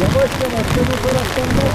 Yavaş yavaş sen o taraftan bak.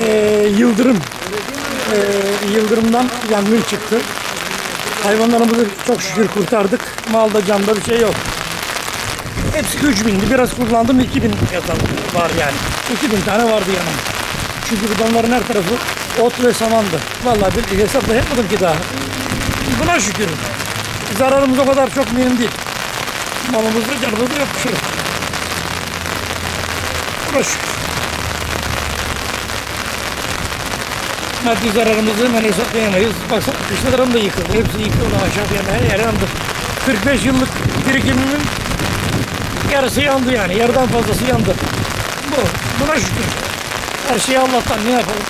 Ee, yıldırım. Ee, yıldırımdan yangın çıktı. Hayvanlarımızı çok şükür kurtardık. Malda canda bir şey yok. Hepsi 3000'di. Biraz kullandım 2000 yazan var yani. 2000 tane vardı yanımda. Çünkü bidonların her tarafı ot ve samandı. Vallahi bir hesapla yapmadım ki daha. Buna şükür. Zararımız o kadar çok mühim değil. Malımızda canımızda yok. Buna şükür. Maddi zararımızı hemen hesaplayamayız. Baksana kışlalarım da yıkıldı. Hepsi yıkıldı aşağıya her yer yandı. 45 yıllık birikimimin yarısı yandı yani. Yarıdan fazlası yandı. Bu. Buna şükür. Her şey Allah'tan ne yapalım.